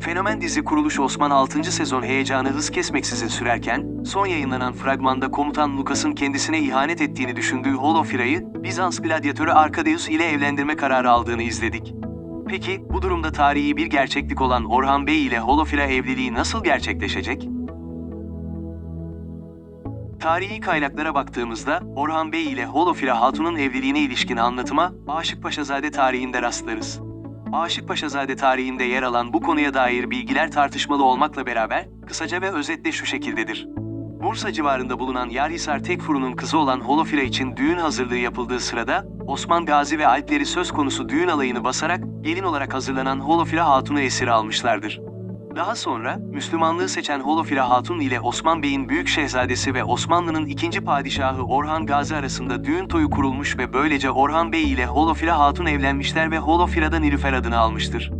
Fenomen dizi kuruluş Osman 6. sezon heyecanı hız kesmeksizin sürerken, son yayınlanan fragmanda komutan Lucas'ın kendisine ihanet ettiğini düşündüğü Holofira'yı, Bizans gladyatörü Arkadius ile evlendirme kararı aldığını izledik. Peki, bu durumda tarihi bir gerçeklik olan Orhan Bey ile Holofira evliliği nasıl gerçekleşecek? Tarihi kaynaklara baktığımızda, Orhan Bey ile Holofira Hatun'un evliliğine ilişkin anlatıma, Aşık Paşazade tarihinde rastlarız. Aşık Paşazade tarihinde yer alan bu konuya dair bilgiler tartışmalı olmakla beraber, kısaca ve özetle şu şekildedir. Bursa civarında bulunan Yarhisar Tekfuru'nun kızı olan Holofira için düğün hazırlığı yapıldığı sırada, Osman Gazi ve Alpleri söz konusu düğün alayını basarak, gelin olarak hazırlanan Holofira Hatun'u esir almışlardır. Daha sonra, Müslümanlığı seçen Holofira Hatun ile Osman Bey'in büyük şehzadesi ve Osmanlı'nın ikinci padişahı Orhan Gazi arasında düğün toyu kurulmuş ve böylece Orhan Bey ile Holofira Hatun evlenmişler ve Holofira'da Nilüfer adını almıştır.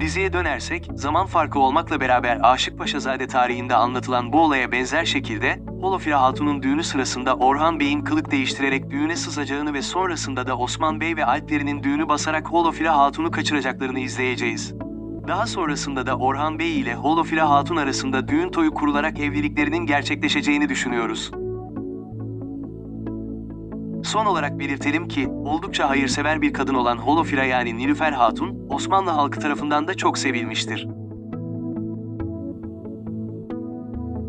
Diziye dönersek, zaman farkı olmakla beraber Aşık Paşazade tarihinde anlatılan bu olaya benzer şekilde, Holofira Hatun'un düğünü sırasında Orhan Bey'in kılık değiştirerek düğüne sızacağını ve sonrasında da Osman Bey ve Alpleri'nin düğünü basarak Holofira Hatun'u kaçıracaklarını izleyeceğiz. Daha sonrasında da Orhan Bey ile Holofira Hatun arasında düğün toyu kurularak evliliklerinin gerçekleşeceğini düşünüyoruz. Son olarak belirtelim ki, oldukça hayırsever bir kadın olan Holofira yani Nilüfer Hatun, Osmanlı halkı tarafından da çok sevilmiştir.